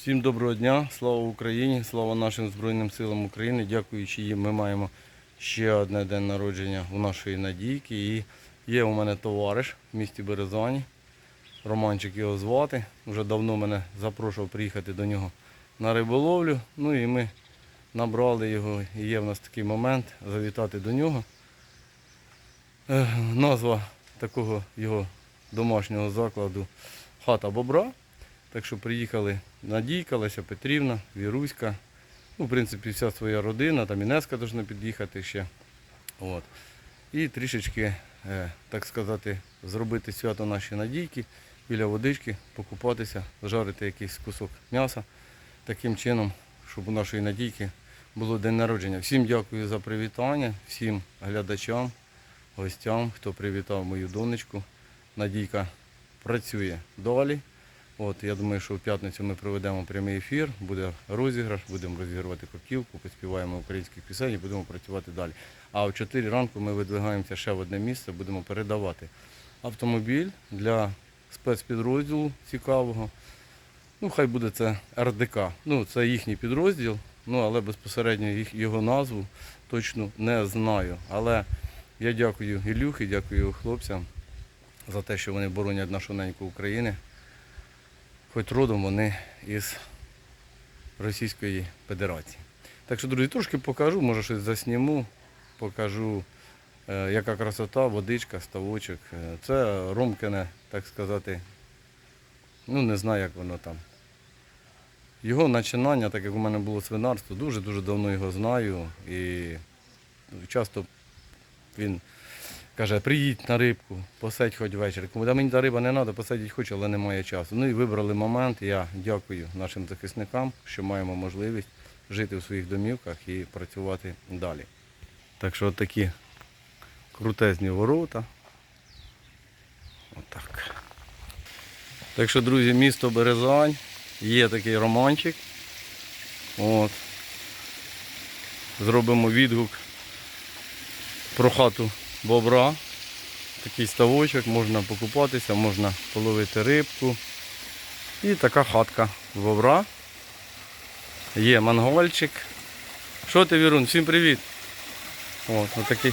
Всім доброго дня, слава Україні, слава нашим Збройним силам України. Дякуючи їм, ми маємо ще одне день народження у нашої Надійки. І є у мене товариш в місті Березані. Романчик його звати. Вже давно мене запрошував приїхати до нього на риболовлю. Ну і ми набрали його. І є в нас такий момент завітати до нього. Е, Назва такого його домашнього закладу хата бобра. Так що приїхали Надійка, Леся Петрівна, Віруська. Ну, в принципі, вся своя родина, там Інеска повинна під'їхати ще. От. І трішечки, е, так сказати, зробити свято наші надійки, біля водички, покупатися, жарити якийсь кусок м'яса. Таким чином, щоб у нашої надійки було день народження. Всім дякую за привітання, всім глядачам, гостям, хто привітав мою донечку. Надійка працює далі. От, я думаю, що в п'ятницю ми проведемо прямий ефір, буде розіграш, будемо розігрувати копілку, поспіваємо українських пісень і будемо працювати далі. А о 4 ранку ми видвигаємося ще в одне місце, будемо передавати автомобіль для спецпідрозділу цікавого. Ну, хай буде це РДК. Ну, це їхній підрозділ, ну, але безпосередньо їх, його назву точно не знаю. Але я дякую Ілюхі, дякую хлопцям за те, що вони боронять нашу неньку України хоч родом вони із Російської Федерації. Так що, друзі, трошки покажу, може щось засніму, покажу, е, яка красота, водичка, ставочок. Е, Це Ромкине, так сказати, ну не знаю, як воно там. Його починання, так як у мене було свинарство, дуже-дуже давно його знаю. І часто він Каже, приїдь на рибку, посадь хоч ввечері. Кому мені та риба не треба, посадити хочу, але немає часу. Ну і вибрали момент. Я дякую нашим захисникам, що маємо можливість жити в своїх домівках і працювати далі. Так що от такі крутезні ворота. Отак. Так що, друзі, місто Березань, є такий романчик. От. Зробимо відгук про хату бобра. Такий ставочок, можна покупатися, можна половити рибку. І така хатка бобра. Є мангольчик. Що ти, Вірун? Всім привіт. От, отакий.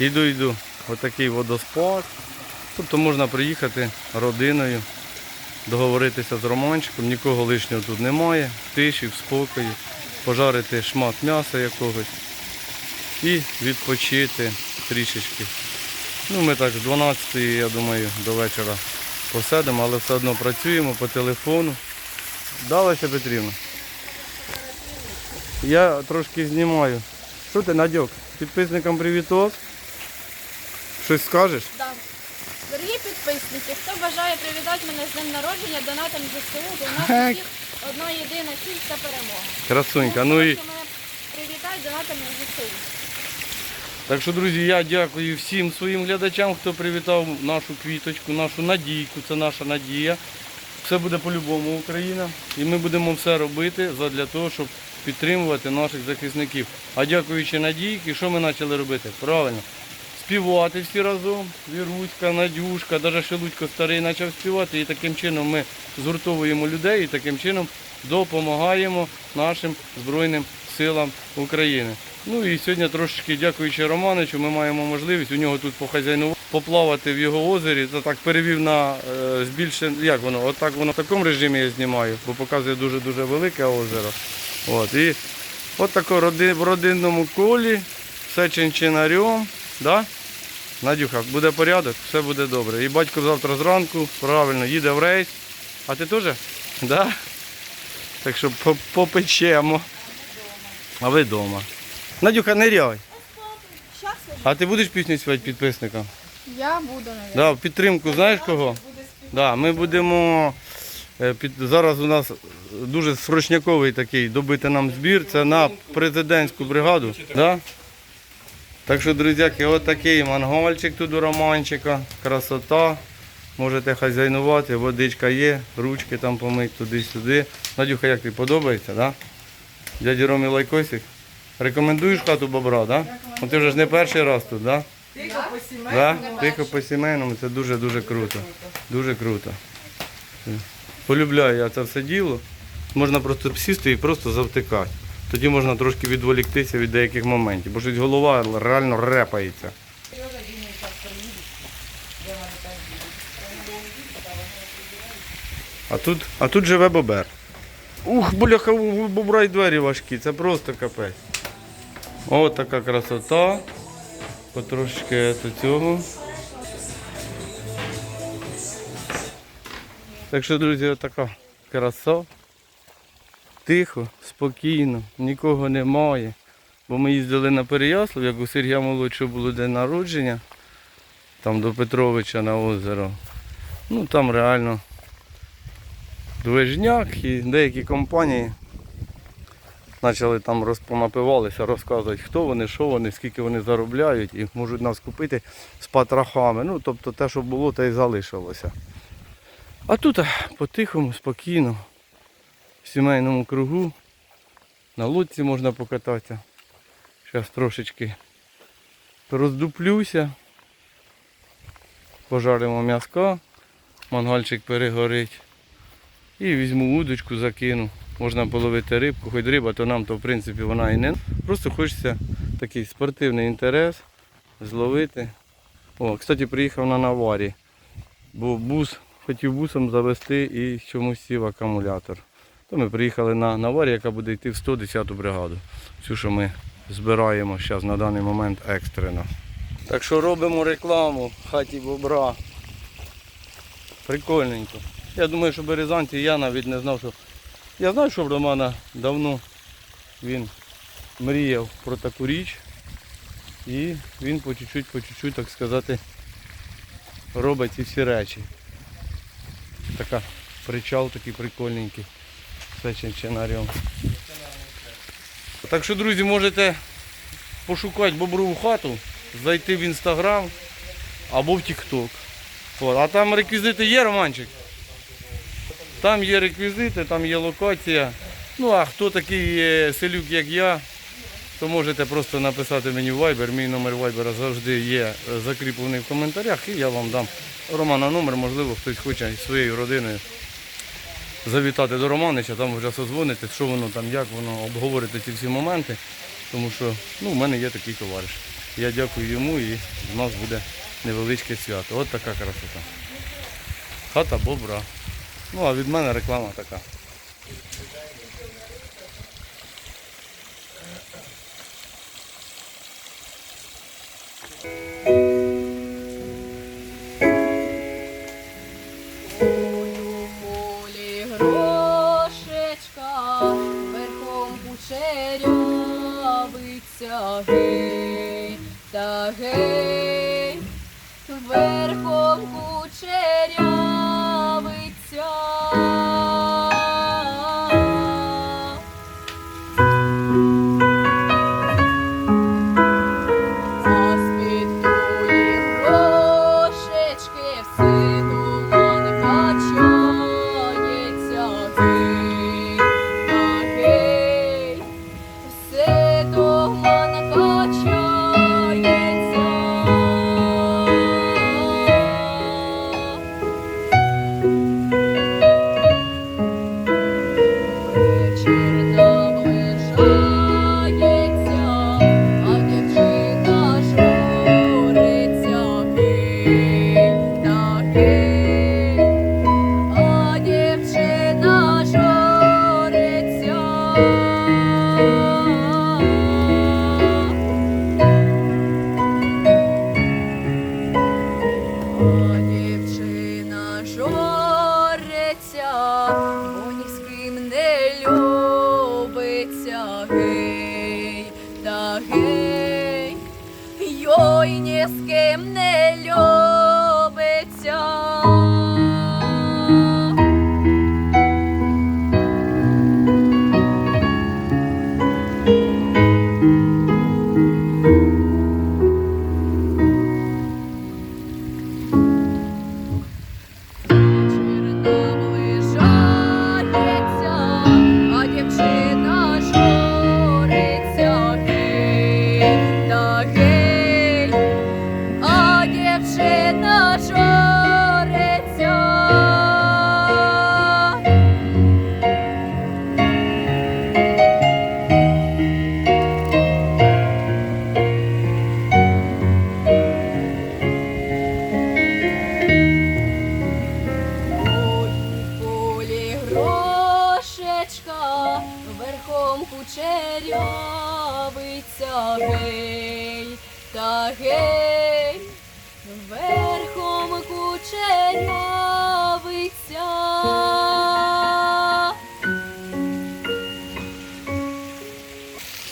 Іду, йду. Отакий водоспад. Тобто можна приїхати родиною, договоритися з Романчиком, нікого лишнього тут немає, тиші, в спокої, пожарити шмат м'яса якогось і відпочити трішечки. Ну, Ми так з 12 я думаю, до вечора посидимо, але все одно працюємо по телефону. Далася Петрівна. Я трошки знімаю. Що ти, Надьок? Підписникам привіток. Щось скажеш? Да. Дорогі підписники, хто бажає привітати мене з днем народження, донатом ЗСУ, бо в нас усіх одна єдина ціль це перемога. Красунька. Ну і мене привітати донатами ЗСУ. Так що, друзі, я дякую всім своїм глядачам, хто привітав нашу квіточку, нашу надійку, це наша надія. Все буде по-любому Україна. І ми будемо все робити для того, щоб підтримувати наших захисників. А дякуючи надійки, що ми почали робити? Правильно. Співати всі разом. Віруська, Надюшка, навіть Шелудько старий почав співати. І таким чином ми згуртовуємо людей і таким чином допомагаємо нашим Збройним силам України. Ну і сьогодні трошечки, дякуючи Романичу, ми маємо можливість у нього тут похазяйнувати, поплавати в його озері. Це так перевів на е, збільшення, як воно, отак воно в такому режимі я знімаю, бо показує дуже-дуже велике озеро. От, і от тако роди, в родинному колі, все чинчинарем, да? Надюха, буде порядок, все буде добре. І батько завтра зранку, правильно, їде в рейс. А ти теж? Да? Так що попечемо. А ви вдома. Надюха, ниряй. А ти будеш пісню співати підписникам? Я буду, навіть. Да, в підтримку знаєш кого? Да, ми будемо. е, Під, зараз у нас дуже срочняковий такий добити нам збір. Це на президентську бригаду. Да? Так що, друзяки, от такий мангольчик тут у Романчика, красота. Можете хазяйнувати, водичка є, ручки там помить туди-сюди. Надюха, як тобі подобається, да? Дяді Ромі Лайкосик. Рекомендуєш хату бобра, да? Ну, ти вже ж не перший раз тут, да? Тихо по сімейному. Да? Тихо по сімейному, це дуже-дуже круто. Дуже круто. Полюбляю я це все діло. можна просто сісти і просто завтикати. Тоді можна трошки відволіктися від деяких моментів, бо щось голова реально репається. А тут, а тут живе бобер. Ух, бляха, бобра й двері важкі, це просто капець. О, така красота. Потрошки цього. Так що, друзі, така краса. Тихо, спокійно, нікого немає. Бо ми їздили на Переяслав, як у Сергія Молодшого було день народження, там до Петровича на озеро. Ну там реально движняк і деякі компанії почали там розпонапивалися, розказувати, хто вони, що вони, скільки вони заробляють і можуть нас купити з патрахами. Ну, тобто те, що було, те й залишилося. А тут по-тихому, спокійно, в сімейному кругу, на лодці можна покататися. Зараз трошечки роздуплюся, пожаримо м'язка, мангальчик перегорить. І візьму удочку, закину. Можна половити рибку, хоч риба, то нам то в принципі вона і не. Просто хочеться такий спортивний інтерес зловити. О, кстати, приїхав на наварі, бо бус, хотів бусом завести і чомусь сів акумулятор. То ми приїхали на наварі, яка буде йти в 110-ту бригаду. Цю, що ми збираємо зараз на даний момент екстрено. Так що робимо рекламу в хаті бобра. Прикольненько. Я думаю, що березанці я навіть не знав, що. Я знаю, що в Романа давно він мріяв про таку річ. І він по чуть-чуть, по чуть-чуть, так сказати, робить ці всі речі. Така причал такий прикольненький. Все чинчинарем. Так що, друзі, можете пошукати боброву хату, зайти в інстаграм або в Тікток. А там реквізити є, Романчик? Там є реквізити, там є локація. Ну а хто такий селюк, як я, то можете просто написати мені в Viber. Мій номер Viber завжди є закріплений в коментарях і я вам дам Романа номер, можливо, хтось хоче із своєю родиною завітати до Романича, там вже созвонити, що воно там, як воно, обговорити ці всі моменти. Тому що ну, в мене є такий товариш. Я дякую йому і в нас буде невеличке свято. От така красота. Хата бобра. Ну а від мене реклама така. Кучерявиця, гей, та гей, кучерявиця, гей, та гей, верхом кучерявиця.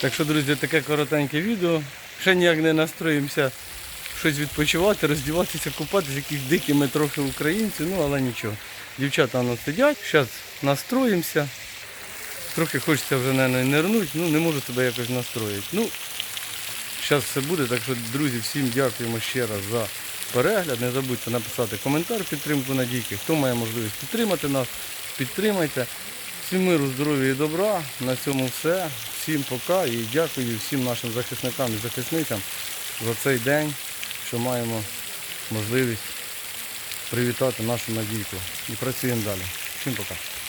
Так що, друзі, таке коротеньке відео. Ще ніяк не настроїмося щось відпочивати, роздіватися, купатися, якісь дикі ми трохи українці, ну але нічого. Дівчата воно сидять, зараз настроїмося. Трохи хочеться вже не нирнути, ну не можу себе якось настроїти. Ну, зараз все буде, так що, друзі, всім дякуємо ще раз за перегляд. Не забудьте написати коментар підтримку Надійки. Хто має можливість підтримати нас, підтримайте. Всім миру, здоров'я і добра. На цьому все. Всім пока і дякую всім нашим захисникам і захисницям за цей день, що маємо можливість привітати нашу Надійку. І працюємо далі. Всім пока.